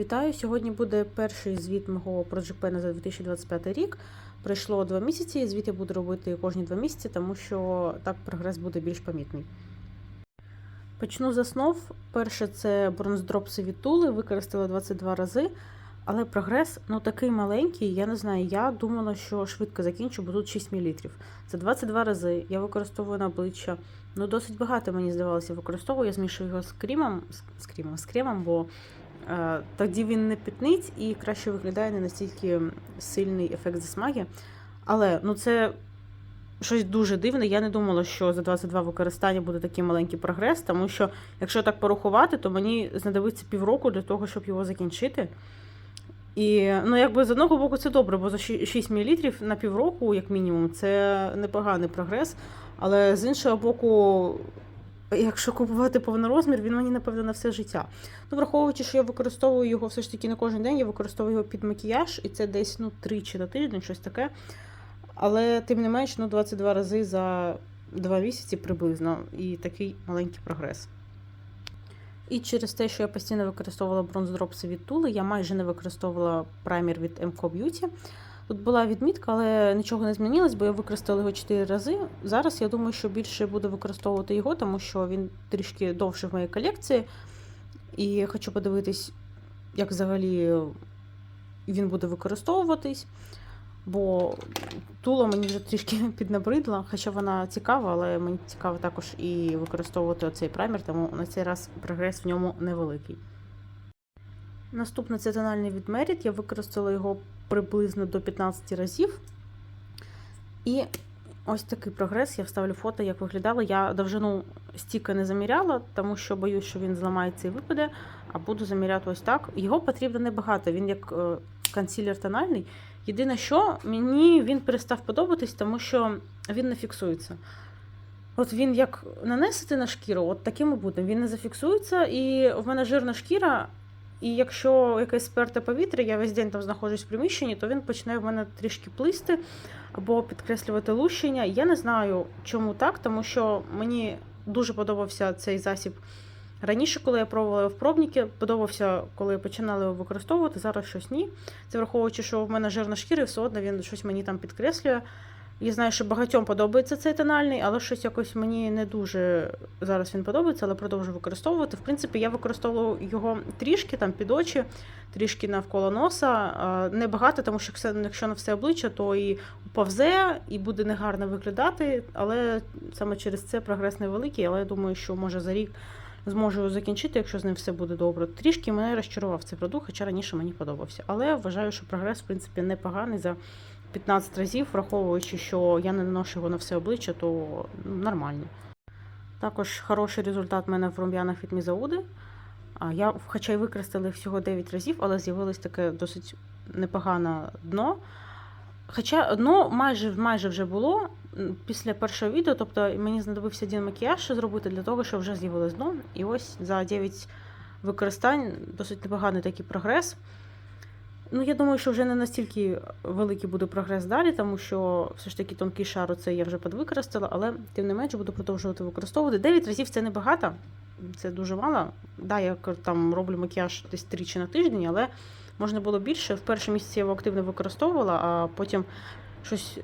Вітаю! Сьогодні буде перший звіт мого Project Pen за 2025 рік. Пройшло два місяці. і Звіт я буду робити кожні два місяці, тому що так прогрес буде більш помітний. Почну з основ. Перше це бронздропси Тули, використала 22 рази, але прогрес ну такий маленький. Я не знаю. Я думала, що швидко закінчу, бо тут 6 мл. Це 22 рази. Я використовую на обличчя. Ну, досить багато мені здавалося, використовую. Я змішую його з кремом, з кремом, з кремом, бо тоді він не пітнить і краще виглядає не настільки сильний ефект засмаги. Але ну це щось дуже дивне. Я не думала, що за 22 використання буде такий маленький прогрес, тому що, якщо так порахувати, то мені знадобиться півроку для того, щоб його закінчити. І ну, якби з одного боку це добре, бо за 6 мл на півроку, як мінімум, це непоганий прогрес. Але з іншого боку, якщо купувати повнорозмір, він мені, напевно, на все життя. Ну, враховуючи, що я використовую його все ж таки не кожен день, я використовую його під макіяж, і це десь ну, тричі на тиждень, щось таке. Але тим не менш, ну, 22 рази за 2 місяці приблизно, і такий маленький прогрес. І через те, що я постійно використовувала бронздропси від Тули, я майже не використовувала праймер від MCO Beauty. Тут була відмітка, але нічого не змінилось, бо я використала його 4 рази. Зараз я думаю, що більше буду використовувати його, тому що він трішки довше в моїй колекції. І я хочу подивитись, як взагалі він буде використовуватись. Бо тула мені вже трішки піднабридла, хоча вона цікава, але мені цікаво також і використовувати оцей праймер, тому на цей раз прогрес в ньому невеликий. Наступне це тональний від. Я використала його приблизно до 15 разів. І ось такий прогрес. Я вставлю фото, як виглядало. Я довжину стіка не заміряла, тому що боюсь, що він зламається і випаде, а буду заміряти ось так. Його потрібно небагато, він як е, консилер тональний. Єдине, що мені він перестав подобатись, тому що він не фіксується. От він як нанесити на шкіру, от таким і буде. Він не зафіксується, і в мене жирна шкіра. І якщо якесь сперте повітря, я весь день там знаходжусь в приміщенні, то він починає в мене трішки плисти або підкреслювати лущення. Я не знаю, чому так, тому що мені дуже подобався цей засіб раніше, коли я пробувала в пробніки, подобався, коли я починала його використовувати, зараз щось ні. Це враховуючи, що в мене жирна шкіра, і все одно він щось мені там підкреслює. Я знаю, що багатьом подобається цей тональний, але щось якось мені не дуже зараз він подобається, але продовжую використовувати. В принципі, я використовувала його трішки там під очі, трішки навколо носа. Небагато, тому що якщо на все обличчя, то і повзе, і буде негарно виглядати. Але саме через це прогрес невеликий. Але я думаю, що може за рік зможу закінчити, якщо з ним все буде добре. Трішки мене розчарував цей продукт, хоча раніше мені подобався. Але вважаю, що прогрес, в принципі, непоганий за. 15 разів, враховуючи, що я не наношу його на все обличчя, то нормально. Також хороший результат в мене в рум'янах від Мізауди. Я, хоча й використала всього 9 разів, але з'явилось таке досить непогане дно. Хоча дно майже майже вже було після першого відео, тобто мені знадобився один макіяж зробити для того, щоб вже з'явилось дно. І ось за 9 використань досить непоганий такий прогрес. Ну, я думаю, що вже не настільки великий буде прогрес далі, тому що все ж таки тонкий шар це я вже підвикористала, але тим не менше буду продовжувати використовувати. 9 разів це небагато, це дуже мало. Да, я там роблю макіяж десь тричі на тиждень, але можна було більше. В перший місяці я його активно використовувала, а потім щось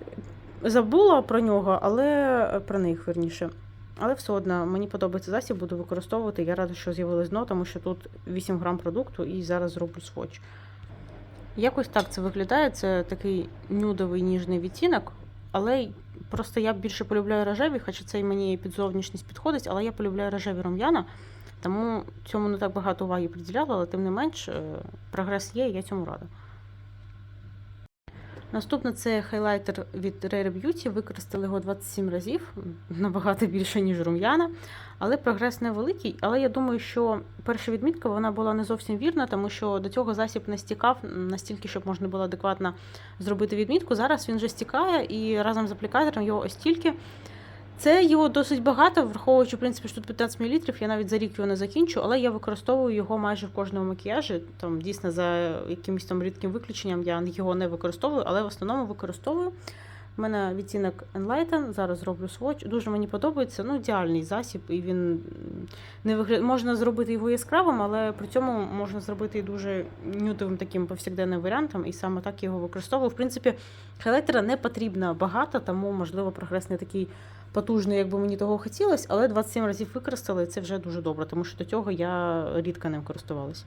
забула про нього, але про них верніше. Але все одно мені подобається засіб, буду використовувати. Я рада, що з'явилось дно, тому що тут 8 грам продукту і зараз зроблю сводч. Якось так це виглядає. Це такий нюдовий ніжний відтінок, але просто я більше полюбляю рожеві, хоча це і мені під зовнішність підходить, але я полюбляю рожеві рум'яна, тому цьому не так багато уваги приділяла, але тим не менш прогрес є, і я цьому рада. Наступне це хайлайтер від Rare Beauty. Використали його 27 разів, набагато більше, ніж рум'яна. Але прогрес невеликий. Але я думаю, що перша відмітка вона була не зовсім вірна, тому що до цього засіб не стікав настільки, щоб можна було адекватно зробити відмітку. Зараз він вже стікає і разом з аплікатором його ось тільки. Це його досить багато, враховуючи, в принципі, що тут 15 мл, я навіть за рік його не закінчу, але я використовую його майже в кожному макіяжі. Там дійсно за якимось там рідким виключенням я його не використовую, але в основному використовую. У мене відтінок Enlighten, зараз зроблю сводч. Дуже мені подобається. Ну, ідеальний засіб, і він не вигля... можна зробити його яскравим, але при цьому можна зробити і дуже нюдовим таким повсякденним варіантом, і саме так я його використовую. В принципі, хайлайтера не потрібно багато, тому можливо прогрес не такий потужний, як би мені того хотілося, але 27 разів використала, і це вже дуже добре, тому що до цього я рідко ним користувалась.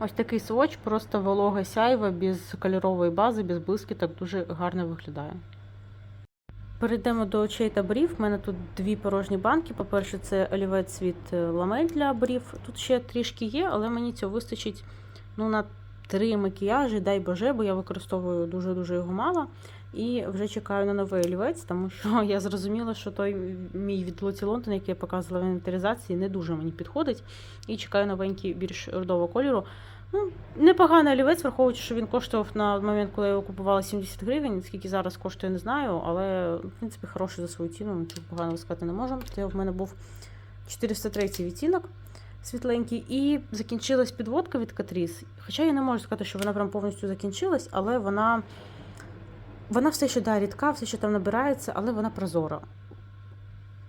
Ось такий сводч, просто волога сяйва, без кольорової бази, без блискіток, дуже гарно виглядає. Перейдемо до очей та брів. У мене тут дві порожні банки. По-перше, це олівець від е, ламель для брів. Тут ще трішки є, але мені цього вистачить ну, на три макіяжі, дай боже, бо я використовую дуже-дуже його мало. І вже чекаю на новий олівець, тому що я зрозуміла, що той мій від Лоті Лонтон, який я показувала в інвентаризації, не дуже мені підходить. І чекаю новенький більш рудового кольору. Ну, непоганий олівець, враховуючи, що він коштував на момент, коли я його купувала 70 гривень. Скільки зараз коштує, не знаю, але в принципі хороший за свою ціну, нічого поганого сказати не можу. Це в мене був 403 відтінок світленький, і закінчилась підводка від Catrice. Хоча я не можу сказати, що вона прям повністю закінчилась, але вона. Вона все ще да, рідка, все ще там набирається, але вона прозора.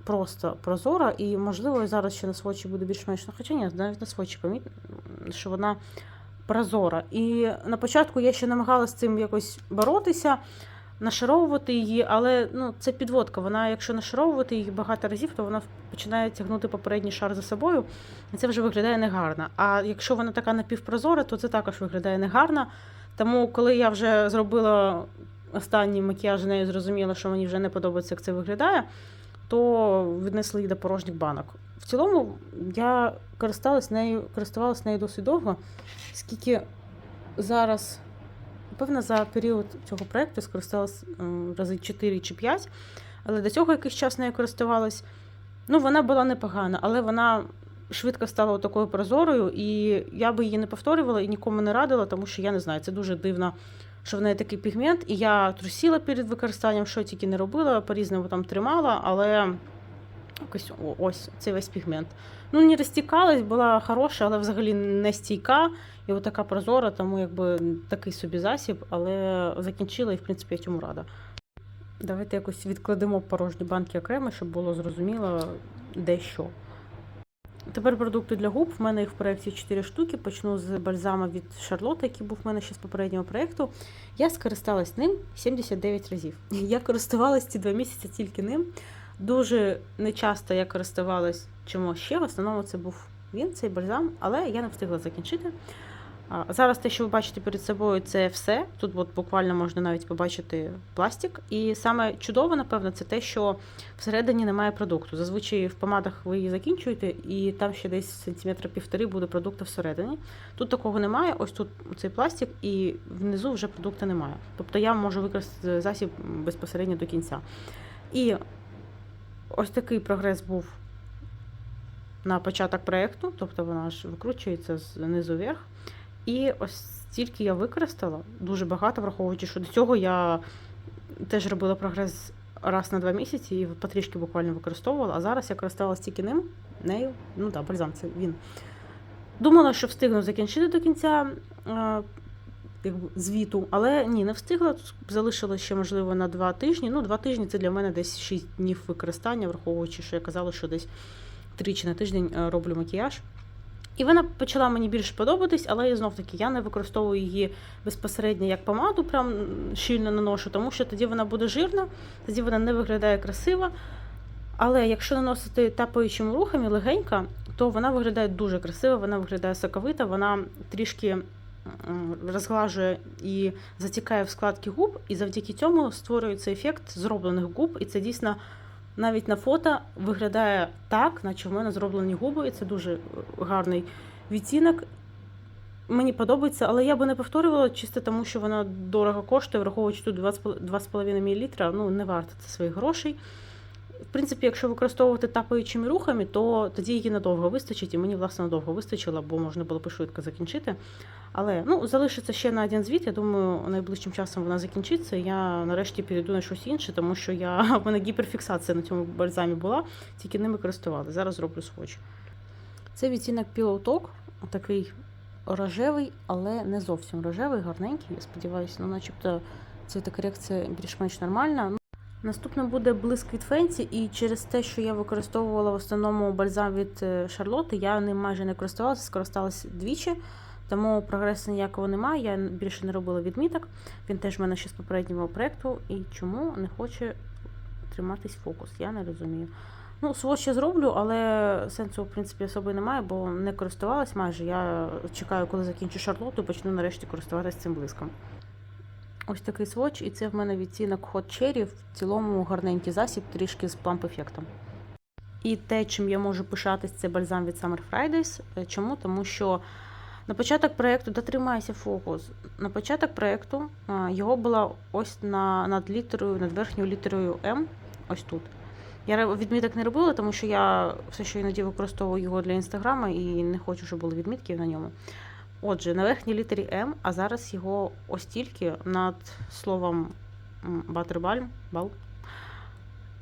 Просто прозора, і, можливо, зараз ще на свочі буде більш-менш. Ну, хоча ні, навіть на свочі помітно, що вона прозора. І на початку я ще намагалася з цим якось боротися, нашаровувати її, але ну, це підводка. Вона, якщо нашаровувати її багато разів, то вона починає тягнути попередній шар за собою, і це вже виглядає негарно. А якщо вона така напівпрозора, то це також виглядає негарно. Тому, коли я вже зробила останній макіяж, нею зрозуміла, що мені вже не подобається, як це виглядає, то віднесли її до порожніх банок. В цілому я користалась нею, користувалась нею досить довго, скільки зараз, напевно, за період цього проєкту скористалась рази 4 чи 5, але до цього якийсь час нею користувалась. Ну, вона була непогана, але вона швидко стала такою прозорою, і я би її не повторювала і нікому не радила, тому що я не знаю, це дуже дивно, що в неї такий пігмент. І я трусила перед використанням, що тільки не робила, по-різному там тримала, але якось ось цей весь пігмент. Ну, не розтікалась, була хороша, але взагалі не стійка. І от така прозора, тому якби такий собі засіб, але закінчила і, в принципі, я цьому рада. Давайте якось відкладемо порожні банки окремо, щоб було зрозуміло, де що. Тепер продукти для губ. В мене їх в проєкті 4 штуки. Почну з бальзама від Шарлотти, який був в мене ще з попереднього проєкту. Я скористалась ним 79 разів. Я користувалась ці два місяці тільки ним. Дуже нечасто я користувалась чимось ще. В основному це був він, цей бальзам, але я не встигла закінчити. Зараз те, що ви бачите перед собою, це все. Тут от буквально можна навіть побачити пластик. І саме чудово, напевно, це те, що всередині немає продукту. Зазвичай в помадах ви її закінчуєте, і там ще десь сантиметра півтори буде продукту всередині. Тут такого немає. Ось тут цей пластик, і внизу вже продукту немає. Тобто я можу використати засіб безпосередньо до кінця. І ось такий прогрес був на початок проєкту, тобто вона ж викручується знизу вверх. І ось стільки я використала, дуже багато, враховуючи, що до цього я теж робила прогрес раз на два місяці і потрішки буквально використовувала, а зараз я користувалася тільки ним, нею, ну так, бальзам, це він. Думала, що встигну закінчити до кінця е, звіту, але ні, не встигла. Залишилось ще, можливо, на два тижні. Ну, два тижні це для мене десь 6 днів використання, враховуючи, що я казала, що десь тричі на тиждень е, роблю макіяж. І вона почала мені більше подобатись, але я знов таки я не використовую її безпосередньо як помаду, прям щільно наношу, тому що тоді вона буде жирна, тоді вона не виглядає красиво. Але якщо наносити тапаючими рухами легенько, то вона виглядає дуже красиво, вона виглядає соковита, вона трішки розглажує і затікає в складки губ, і завдяки цьому створюється ефект зроблених губ, і це дійсно навіть на фото виглядає так, наче в мене зроблені губи, і це дуже е, гарний відтінок. Мені подобається, але я би не повторювала чисто тому, що вона дорого коштує, враховуючи тут 2,5 мл, ну не варто це своїх грошей. В принципі, якщо використовувати тапаючими рухами, то тоді її надовго вистачить, і мені, власне, надовго вистачило, бо можна було б швидко закінчити. Але ну, залишиться ще на один звіт. Я думаю, найближчим часом вона закінчиться. Я нарешті перейду на щось інше, тому що я в мене гіперфіксація на цьому бальзамі була, тільки ними користувалася. Зараз зроблю сводч. Це відтінок Talk, такий рожевий, але не зовсім рожевий, гарненький. Я сподіваюся, ну, начебто цвітокорекція більш-менш нормальна. Наступно буде блиск від Фенсі, і через те, що я використовувала в основному бальзам від е, Шарлотти, я ним майже не користувалася, скористалася двічі, тому прогресу ніякого немає. Я більше не робила відміток. Він теж в мене ще з попереднього проєкту. І чому не хоче триматись фокус? Я не розумію. Ну, свого ще зроблю, але сенсу, в принципі, особи немає, бо не користувалась майже. Я чекаю, коли закінчу Шарлотту, і почну нарешті користуватися цим блиском. Ось такий сводч, і це в мене відтінок Hot Cherry, в цілому гарненький засіб, трішки з пламп-ефектом. І те, чим я можу пишатись, це бальзам від Summer Fridays. Е, Чому? Тому що на початок проєкту дотримайся фокус. На початок проєкту його було ось на, над літерою, над верхньою літерою М, ось тут. Я відміток не робила, тому що я все ще іноді використовую його для інстаграма і не хочу, щоб були відмітки на ньому. Отже, на верхній літері М, а зараз його ось тільки над словом м, Butterbalm, бал.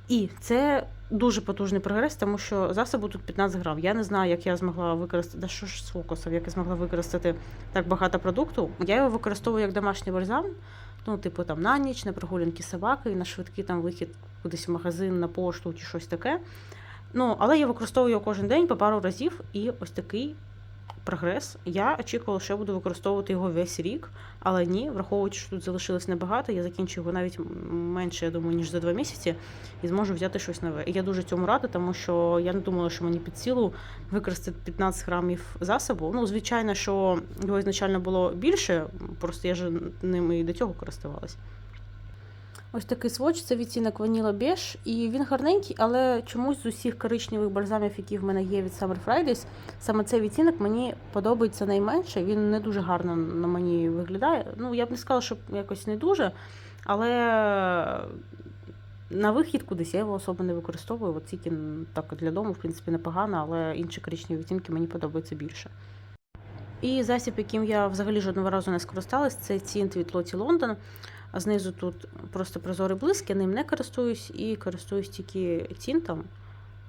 І це дуже потужний прогрес, тому що засобу тут 15 грам. Я не знаю, як я змогла використати. Да що ж з фокусом, як я змогла використати так багато продукту. Я його використовую як домашній бальзам. Ну, типу, там на ніч, на прогулянки з собакою, на швидкий там вихід кудись в магазин, на пошту чи щось таке. Ну, але я використовую його кожен день по пару разів, і ось такий прогрес. Я очікувала, що я буду використовувати його весь рік, але ні, враховуючи, що тут залишилось небагато, я закінчу його навіть менше, я думаю, ніж за два місяці, і зможу взяти щось нове. І я дуже цьому рада, тому що я не думала, що мені під силу використати 15 грамів засобу. Ну, звичайно, що його ізначально було більше, просто я ж ним і до цього користувалась. Ось такий сводч, це відтінок Vanilla Beige, і він гарненький, але чомусь з усіх коричневих бальзамів, які в мене є від Summer Fridays, саме цей відтінок мені подобається найменше. Він не дуже гарно на мені виглядає. Ну, я б не сказала, що якось не дуже, але на вихід кудись я його особо не використовую. От тільки так для дому, в принципі, непогано, але інші коричневі відтінки мені подобаються більше. І засіб, яким я взагалі жодного разу не скористалась, це тінт від Лоті Лондон. А знизу тут просто прозорий блиск, я ним не користуюсь і користуюсь тільки тінтом.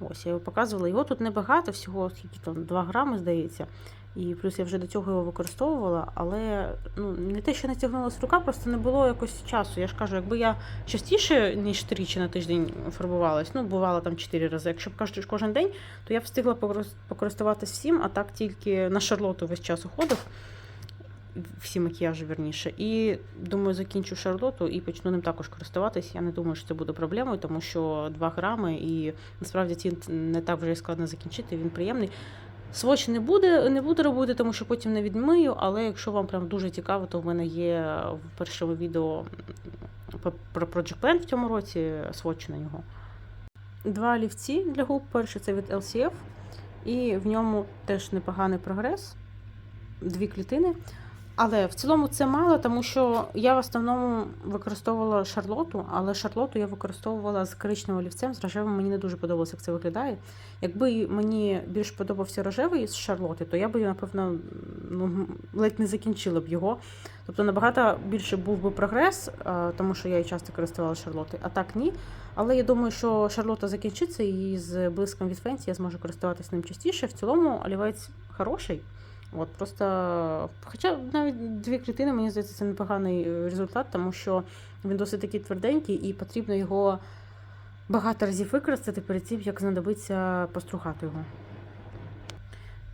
Ось, я його показувала. Його тут небагато, всього скільки там 2 грами, здається. І плюс я вже до цього його використовувала, але ну, не те, що не тягнулася рука, просто не було якось часу. Я ж кажу, якби я частіше, ніж тричі на тиждень фарбувалась, ну, бувало там 4 рази. Якщо б кожен день, то я б встигла покорис- покористуватись всім, а так тільки на Шарлоту весь час уходив. Всі макіяжі, верніше. І думаю, закінчу Шарлоту і почну ним також користуватись. Я не думаю, що це буде проблемою, тому що 2 грами, і насправді тінт не так вже складно закінчити, він приємний. Сводч не буде, не буду робити, тому що потім не відмию, але якщо вам прям дуже цікаво, то в мене є в першому відео про Project Pen в цьому році сводч на нього. Два олівці для губ. Перший це від LCF, і в ньому теж непоганий прогрес. Дві клітини. Але в цілому це мало, тому що я в основному використовувала шарлоту, але шарлоту я використовувала з коричневим олівцем, з рожевим мені не дуже подобалося, як це виглядає. Якби мені більш подобався рожевий з шарлоти, то я б, напевно, ну, ледь не закінчила б його. Тобто набагато більше був би прогрес, тому що я і часто користувалася шарлоти, а так ні. Але я думаю, що шарлота закінчиться і з блиском від Фенсі я зможу користуватися ним частіше. В цілому олівець хороший. От просто, хоча навіть дві клітини, мені здається, це непоганий е, результат, тому що він досить такий тверденький і потрібно його багато разів використати перед тим, як знадобиться пострухати його.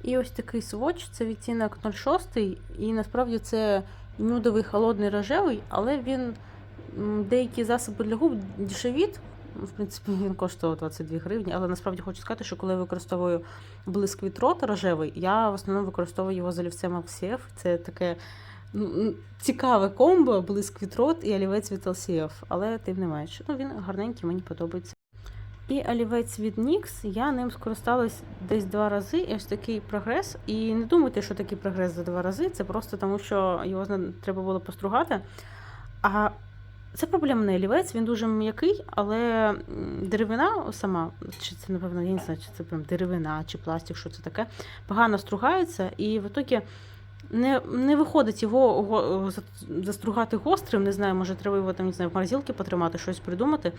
І ось такий сводч, це відтінок 06, і насправді це нюдовий холодний рожевий, але він деякі засоби для губ дешевіт. В принципі, він коштував 22 гривні, але насправді хочу сказати, що коли я використовую блиск рота рожевий, я в основному використовую його з олівцем LCF. Це таке ну, цікаве комбо, блиск рот і олівець від LCF, але тим не менше. Ну, він гарненький, мені подобається. І олівець від NYX, я ним скористалась десь два рази, і ось такий прогрес. І не думайте, що такий прогрес за два рази, це просто тому, що його треба було постругати. А це проблемний олівець, він дуже м'який, але деревина сама, чи це, напевно, я не знаю, чи це прям деревина, чи пластик, що це таке, погано стругається, і в ітогі не, не виходить його го- застругати гострим. Не знаю, може, треба його там не знаю, в морозилці потримати, щось придумати.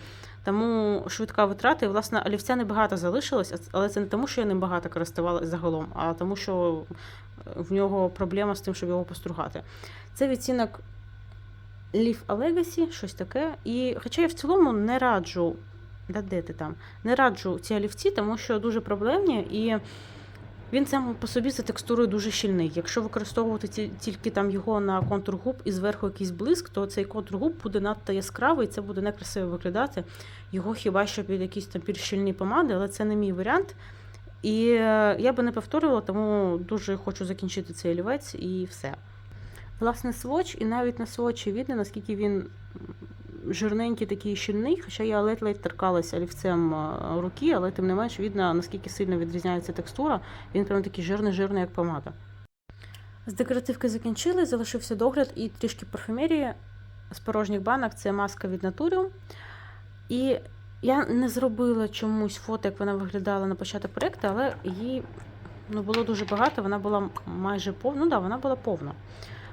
Тому швидка витрата. І, власне, олівця небагато залишилось, але це не тому, що я ним багато користувалася загалом, а тому, що в нього проблема з тим, щоб його постругати. Це відтінок Leaf a Legacy, щось таке. І хоча я в цілому не раджу, да де ти там, не раджу ці олівці, тому що дуже проблемні і. Він сам по собі за текстурою дуже щільний. Якщо використовувати ті- тільки там його на контур губ і зверху якийсь блиск, то цей контур губ буде надто яскравий, і це буде некрасиво виглядати. Його хіба що під якісь там більш щільні помади, але це не мій варіант. І е, я би не повторювала, тому дуже хочу закінчити цей олівець і все. Власне, своч, і навіть на свочі видно, наскільки він жирненький, такий щільний, хоча я ледь-ледь торкалася олівцем е, руки, але тим не менш видно, наскільки сильно відрізняється текстура. Він прям такий жирний-жирний, як помада. З декоративки закінчили, залишився догляд і трішки парфюмерії з порожніх банок це маска від Naturium. І я не зробила чомусь фото, як вона виглядала на початок проєкту, але її ну, було дуже багато, вона була майже повна. Ну да, вона була повна.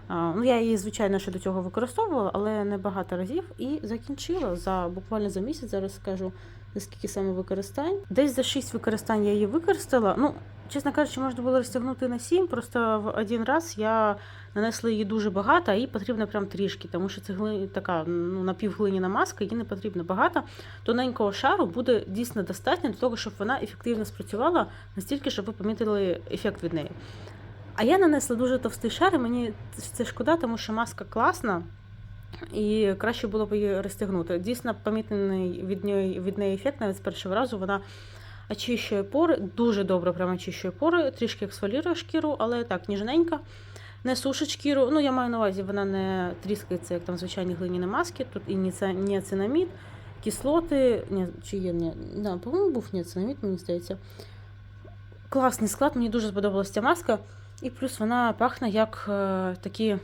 Ну, я її, звичайно, ще до цього використовувала, але не багато разів. І закінчила за буквально за місяць. Зараз скажу, за скільки саме використань. Десь за 6 використань я її використала. Ну, чесно кажучи, можна було розтягнути на 7, просто в один раз я нанесла її дуже багато, а їй потрібно прям трішки, тому що це гли... така ну, напівглиняна маска, їй не потрібно багато. Тоненького шару буде дійсно достатньо для того, щоб вона ефективно спрацювала настільки, щоб ви помітили ефект від неї. А я нанесла дуже товстий шар, і мені це шкода, тому що маска класна. І краще було б її розтягнути. Дійсно, помітний від неї, від неї ефект навіть з першого разу вона очищує пори, дуже добре прямо очищує пори, трішки ексфолірує шкіру, але так, ніжненька. Не сушить шкіру. Ну, я маю на увазі, вона не тріскається, як там звичайні глиняні маски. Тут і ніацинамід, кислоти. Ні, чи є ні, да, по-моєму, був ніацинамід, мені здається. Класний склад, мені дуже сподобалася ця маска. І плюс вона пахне як е, такі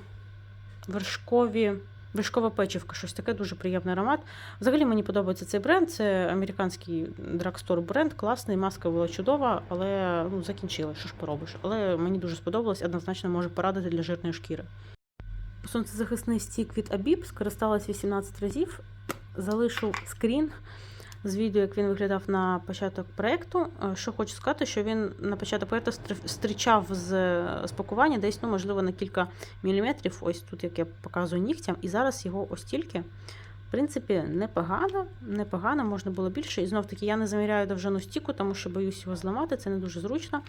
вершкові, вершкова печивка, щось таке дуже приємний аромат. Взагалі мені подобається цей бренд. Це американський драгстор бренд, класний, маска була чудова, але ну, закінчила, що ж поробиш. Але мені дуже сподобалось, однозначно може порадити для жирної шкіри. Сонцезахисний стік від Abib скористалась 18 разів. Залишу скрін з відео, як він виглядав на початок проєкту. Е, Що хочу сказати, що він на початок проєкту стр- стрічав з з пакування десь, ну, можливо, на кілька міліметрів. Ось тут, як я показую нігтям, і зараз його ось тільки. В принципі, непогано, непогано, можна було більше. І знов таки я не заміряю довжину стіку, тому що боюсь його зламати, це не дуже зручно.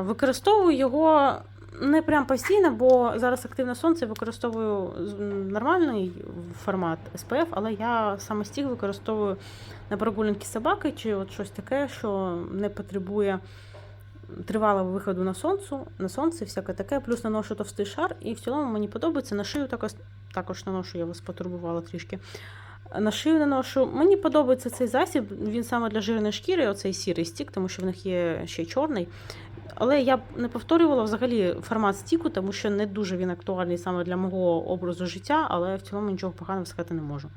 Використовую його не прям постійно, бо зараз активне сонце використовую нормальний формат SPF, але я саме стіг використовую на прогулянки собаки чи от щось таке, що не потребує тривалого виходу на сонцю, на сонце, всяке таке. Плюс наношу товстий шар, і в цілому мені подобається. На шию також, також наношу, я вас потурбувала трішки. На шию наношу. Мені подобається цей засіб. Він саме для жирної шкіри, оцей сірий стік, тому що в них є ще чорний. Але я б не повторювала взагалі формат стіку, тому що не дуже він актуальний саме для мого образу життя, але в цілому нічого поганого сказати не можу.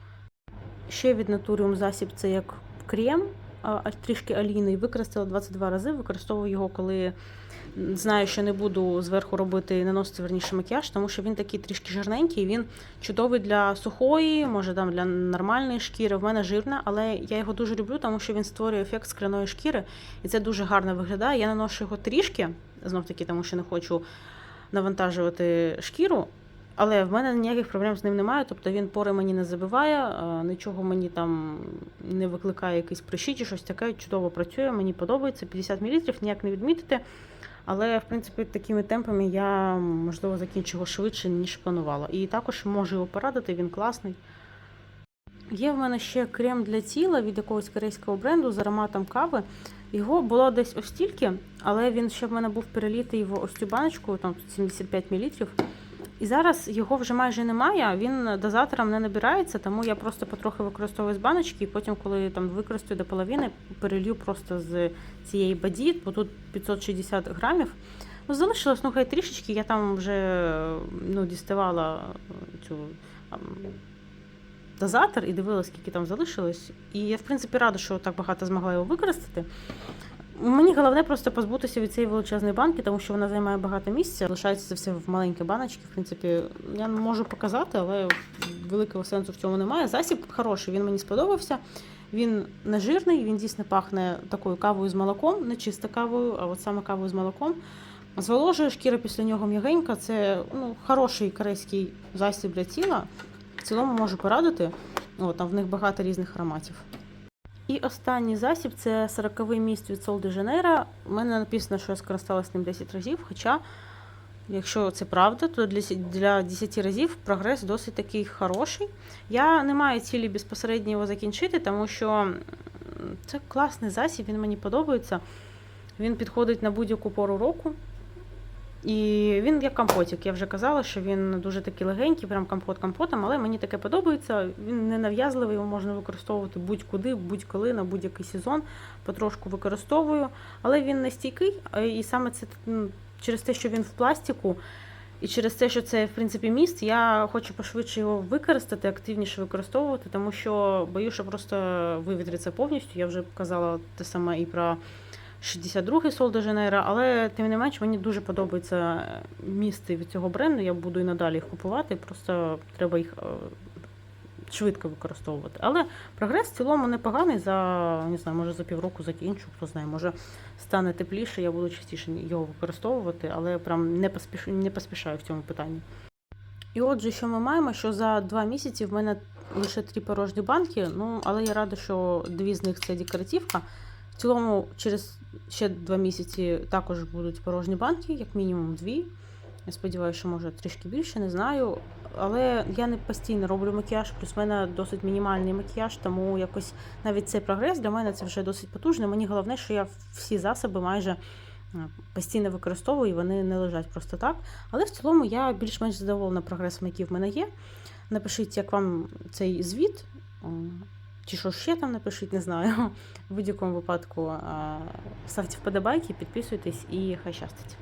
Ще від Naturium засіб це як крем, трішки олійний. Використала 22 рази. Використовую його, коли знаю, що не буду зверху робити наносити верніше макіяж, тому що він такий трішки жирненький. Він чудовий для сухої, може там для нормальної шкіри. В мене жирна, але я його дуже люблю, тому що він створює ефект скляної шкіри, і це дуже гарно виглядає. Я наношу його трішки, знов таки, тому що не хочу навантажувати шкіру. Але в мене ніяких проблем з ним немає, тобто він пори мені не забиває, нічого мені там не викликає якийсь прищі чи щось таке. Чудово працює, мені подобається. 50 мл, ніяк не відмітити. Але, в принципі, такими темпами я, можливо, закінчу його швидше, ніж планувала. І також можу його порадити, він класний. Є в мене ще крем для тіла від якогось корейського бренду з ароматом кави. Його було десь ось стільки, але він ще в мене був перелітий в ось цю баночку, там 75 мл. І зараз його вже майже немає, він дозатором не набирається, тому я просто потрохи використовую з баночки, і потім, коли там використаю до половини, перелью просто з цієї баді, бо тут 560 грамів. Ну, залишилось, ну хай трішечки, я там вже ну, діставала цю дозатор і дивилася, скільки там залишилось. І я, в принципі, рада, що так багато змогла його використати. Мені головне просто позбутися від цієї величезної банки, тому що вона займає багато місця. Лишається це все в маленькій баночці. В принципі, я не можу показати, але великого сенсу в цьому немає. Засіб хороший, він мені сподобався. Він не жирний, він дійсно пахне такою кавою з молоком, не чисто кавою, а от саме кавою з молоком. Зволожує шкіра після нього м'ягенька. Це ну, хороший корейський засіб для тіла. В цілому можу порадити. О, там в них багато різних ароматів. І останній засіб це 40-й міст від Sol de Janeiro. У мене написано, що я скористалась ним 10 разів. Хоча, якщо це правда, то для 10 разів прогрес досить такий хороший. Я не маю цілі безпосередньо його закінчити, тому що це класний засіб, він мені подобається. Він підходить на будь-яку пору року. І він як компотик. Я вже казала, що він дуже такий легенький, прям компот компотом, але мені таке подобається. Він не нав'язливий, його можна використовувати будь-куди, будь-коли, на будь-який сезон. Потрошку використовую. Але він не стійкий, і саме це через те, що він в пластику, і через те, що це в принципі міст, я хочу пошвидше його використати, активніше використовувати, тому що боюся, що просто вивітриться повністю. Я вже казала те саме і про 62-й Sol de Janeiro, але тим не менш мені дуже подобається місти від цього бренду. Я буду і надалі їх купувати, просто треба їх е, швидко використовувати. Але прогрес в цілому непоганий. За не знаю, може за півроку закінчу, хто знає, може стане тепліше, я буду частіше його використовувати, але прям не поспішу, не поспішаю в цьому питанні. І отже, що ми маємо, що за два місяці в мене лише три порожні банки. Ну, але я рада, що дві з них це декоративка. В цілому, через ще два місяці також будуть порожні банки, як мінімум дві. Я сподіваюся, що може трішки більше, не знаю. Але я не постійно роблю макіяж, плюс в мене досить мінімальний макіяж, тому якось навіть цей прогрес для мене це вже досить потужно. Мені головне, що я всі засоби майже е, постійно використовую, і вони не лежать просто так. Але в цілому я більш-менш задоволена прогресом, який в мене є. Напишіть, як вам цей звіт. Чи що ще там напишіть, не знаю. В будь-якому випадку е, ставте вподобайки, підписуйтесь і хай щастить.